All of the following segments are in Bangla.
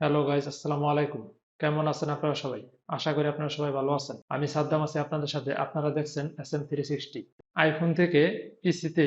হ্যালো গাইজ আসসালামু আলাইকুম কেমন আছেন আপনারা সবাই? আশা করি আপনারা সবাই ভালো আছেন। আমি সাদ্দাম আছি আপনাদের সাথে। আপনারা দেখছেন S M three sixty iPhone থেকে পিসিতে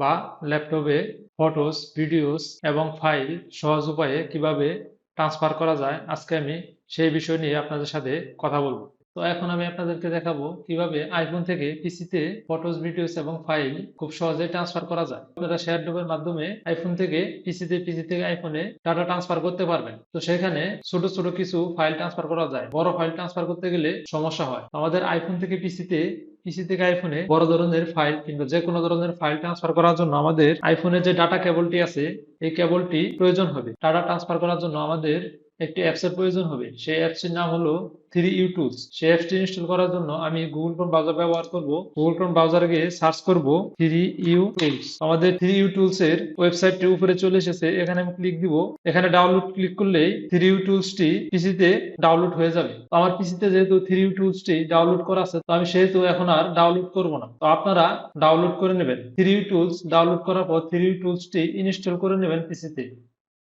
বা ল্যাপটপে ফটোস ভিডিওস এবং ফাইল সহজ উপায়ে কীভাবে ট্রান্সফার করা যায়, আজকে আমি সেই বিষয় নিয়ে আপনাদের সাথে কথা বলব। তো এখন আমি আপনাদেরকে দেখাবো কীভাবে আইফোন থেকে পিসিতে ফটোস ভিডিওস এবং ফাইল খুব সহজে ট্রান্সফার করা যায়। আপনারা শেয়ার ড্রপের মাধ্যমে আইফোন থেকে পিসিতে পিসি থেকে আইফোনে ডাটা ট্রান্সফার করতে পারবেন। তো সেখানে ছোট ছোট কিছু ফাইল ট্রান্সফার করা যায়। বড় ফাইল ট্রান্সফার করতে গেলে সমস্যা হয়। আমাদের আইফোন থেকে পিসিতে পিসি থেকে আইফোনে বড় ধরনের ফাইল কিংবা যে কোনো ধরনের ফাইল ট্রান্সফার করার জন্য আমাদের আইফোনের যে ডাটা কেবলটি আছে, এই কেবলটি প্রয়োজন হবে। ডাটা ট্রান্সফার করার জন্য আমাদের একটি অ্যাপস এর প্রয়োজন হবে। সেই অ্যাপস এর নাম হলো থ্রি ইউ টুলস সেই অ্যাপসটি ইনস্টল করার জন্য আমি গুগল ক্রোম ব্রাউজার ব্যবহার করব। গুগল ক্রোম ব্রাউজারে গিয়ে সার্চ করব থ্রি ইউ টুলস আমাদের থ্রি ইউ টুলস এর ওয়েবসাইটটি উপরে চলে এসেছে। এখানে আমি ক্লিক দিব। এখানে ডাউনলোড ক্লিক করলেই থ্রি ইউ টুলসটি পিসিতে ডাউনলোড হয়ে যাবে। আমার পিসিতে যেহেতু থ্রি ইউ টুলসটি ডাউনলোড করা আছে, তো আমি সেহেতু এখন আর ডাউনলোড করব না। তো আপনারা ডাউনলোড করে নেবেন। থ্রি ইউ টুলস ডাউনলোড করার পর থ্রি ইউ টুলসটি ইনস্টল করে নেবেন পিসিতে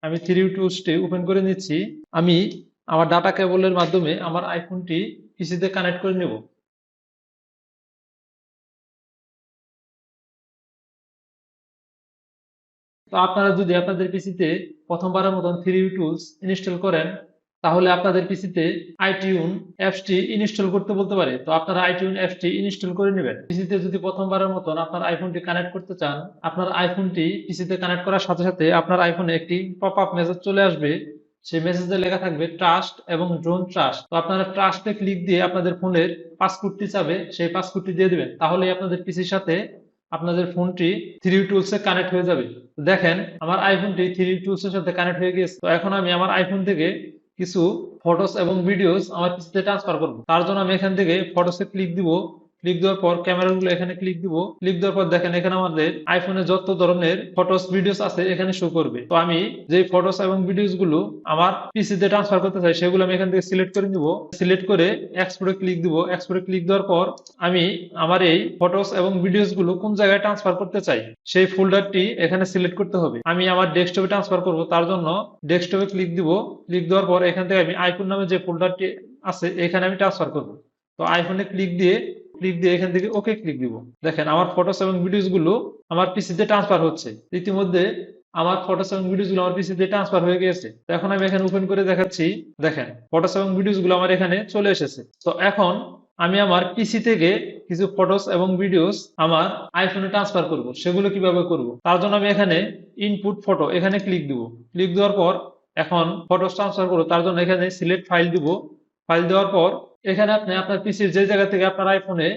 আমি থ্রি টু স্টে ওপেন করে নিচ্ছি। আমি আমার ডাটা কেবলের মাধ্যমে আমার আইফোনটি পিসিতে কানেক্ট করে নেব। তো আপনারা যদি আপনাদের পিসিতে প্রথমবারের মতন থ্রি টুলস ইনস্টল করেন তাহলে আপনাদের পিসিতে আইটিউন অ্যাপসটি ইনস্টল করতে বলতে পারে। তো আপনারা আইটিউন অ্যাপসটি ইনস্টল করে নেবেন। পিসিতে যদি প্রথমবারের মতন আপনার আইফোনটি কানেক্ট করতে চান, আপনার আইফোনটি পিসিতে কানেক্ট করার সাথে সাথে আপনার আইফোনে একটি পপ আপ মেসেজ চলে আসবে। সেই মেসেজে লেখা থাকবে ট্রাস্ট এবং ড্রোন ট্রাস্ট তো আপনারা ট্রাস্টে ক্লিক দিয়ে আপনাদের ফোনের পাসপোর্টটি চাবে, সেই পাসপোর্টটি দিয়ে দেবেন। তাহলে আপনাদের পিসির সাথে আপনাদের ফোনটি থ্রি টুলসে কানেক্ট হয়ে যাবে। দেখেন, আমার আইফোনটি থ্রি টুলসের সাথে কানেক্ট হয়ে গেছে তো এখন আমি আমার আইফোন থেকে কিছু ফটোস এবং ভিডিওস আমার পিসিতে ট্রান্সফার করব। তার জন্য আমি এখান থেকে ফটোসে ক্লিক দিব। ক্লিক দেওয়ার পর ক্যামেরা গুলো এখানে ক্লিক দিব। ক্লিক দেওয়ার পর দেখেন এখানে আমাদের আইফোনে যত ধরনের ফটোস ভিডিওস আছে এখানে শো করবে। তো আমি যে ফটোস এবং ভিডিওসগুলো আমার পিসিতে ট্রান্সফার করতে চাই, সেগুলো আমি এখান থেকে সিলেক্ট করে নিব। সিলেক্ট করে এক্সপোর্টে ক্লিক দিব। এক্সপোর্টে ক্লিক দেওয়ার পর আমি আমার এই ফটোস এবং ভিডিওসগুলো কোন জায়গায় ট্রান্সফার করতে চাই, সেই ফোল্ডারটি এখানে সিলেক্ট করতে হবে। আমি আমার ডেস্কটপে ট্রান্সফার করব, তার জন্য ডেস্কটপে ক্লিক দিব। ক্লিক দেওয়ার পর এখান থেকে আমি আইফোন নামে যে ফোল্ডারটি আছে, এখানে আমি ট্রান্সফার করব। তো আইফোনে ক্লিক দিয়ে ক্লিক দিয়ে এখান থেকে ওকে ক্লিক দিব। দেখেন, আমার ফটোস এবং ভিডিওসগুলো আমার পিসিতে ট্রান্সফার হচ্ছে। ইতিমধ্যে আমার ফটোস এবং ভিডিওসগুলো আমার পিসিতে ট্রান্সফার হয়ে গেছে। তো এখন আমি এখানে ওপেন করে দেখাচ্ছি। দেখেন ফটোস এবং ভিডিওসগুলো আমার এখানে চলে এসেছে। তো এখন আমি আমার পিসি থেকে কিছু ফটোস এবং ভিডিওস আমার আইফোনে ট্রান্সফার করব। সেগুলো কীভাবে করব? তার জন্য আমি এখানে ইনপুট ফটো এখানে ক্লিক দিব। ক্লিক দেওয়ার পর এখন ফটোস ট্রান্সফার করব। তার জন্য এখানে সিলেক্ট ফাইল দিব। ফাইল দেওয়ার পর এখানে আপনি আপনার পিসির যে জায়গা থেকে আপনার আইফোনে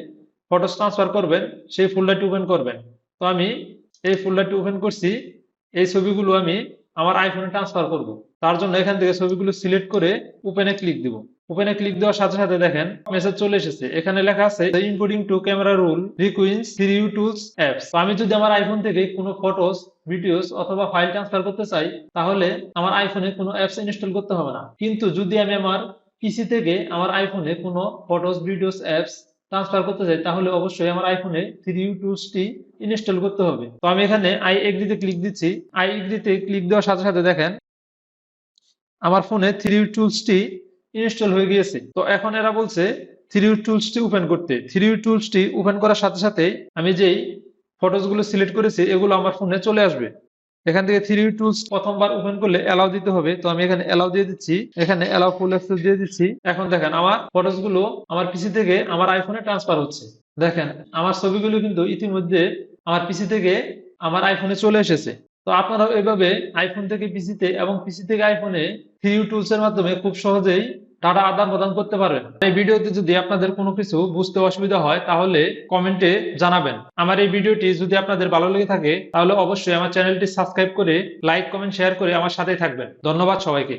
ফটোস ট্রান্সফার করবেন, সেই ফোল্ডারটি ওপেন করবেন। তো আমি এই ফোল্ডারটি ওপেন করছি, এই ছবিগুলো আমি আমার আইফোনে ট্রান্সফার করব। তার জন্য এখান থেকে ছবিগুলো সিলেক্ট করে ওপেনে ক্লিক দিব। ওপেনে ক্লিক দেওয়ার সাথে সাথে দেখেন মেসেজ চলে এসেছে। এখানে লেখা আছে inputting to camera rule requires three tools apps আমি যদি আমার আইফোন থেকে কোনো ফটোস ভিডিওস অথবা ফাইল ট্রান্সফার করতে চাই, তাহলে আমার আইফোনে কোনো অ্যাপস ইনস্টল করতে হবে না। কিন্তু যদি আমি আমার পিসি থেকে আমার আইফোনে কোনো ফটোস ভিডিওস অ্যাপস ট্রান্সফার করতে চাই, তাহলে অবশ্যই আমার আইফোনে থ্রি টুলসটি ইনস্টল করতে হবে। তো আমি এখানে আই এগ্রিতে ক্লিক দিচ্ছি। আই এগ্রিতে ক্লিক দেওয়ার সাথে সাথে দেখেন, আমার ফোনে থ্রি ইউ টুলসটি ইনস্টল হয়ে গিয়েছে। তো এখন এরা বলছে থ্রি টুলসটি ওপেন করতে। থ্রি ইউ টুলসটি ওপেন করার সাথে সাথে আমি যেই ফটোসগুলো সিলেক্ট করেছি, এগুলো আমার ফোনে চলে আসবে। এখান থেকে থ্রি টুলস প্রথমবার ওপেন করলে অ্যালাউ দিতে হবে। তো আমি এখানে অ্যালাউ দিয়ে দিচ্ছি, এখানে অ্যালাউ ফুল অ্যাক্সেস দিয়ে দিচ্ছি। এখন দেখেন, আমার ফটোসগুলো আমার পিসি থেকে আমার আইফোনে ট্রান্সফার হচ্ছে। দেখেন, আমার ছবিগুলো কিন্তু ইতিমধ্যে আমার পিসি থেকে আমার আইফোনে চলে এসেছে। তো আপনারাও এভাবে আইফোন থেকে পিসিতে এবং পিসি থেকে আইফোনে থ্রি টুলস এর মাধ্যমে খুব সহজেই ডাটা আদান প্রদান করতে পারবেন এই ভিডিওতে যদি আপনাদের কোনো কিছু বুঝতে অসুবিধা হয়, তাহলে কমেন্টে জানাবেন। আমার এই ভিডিওটি যদি আপনাদের ভালো লেগে থাকে, তাহলে অবশ্যই আমার চ্যানেলটি সাবস্ক্রাইব করে, লাইক, কমেন্ট, শেয়ার করে আমার সাথেই থাকবেন। ধন্যবাদ সবাইকে।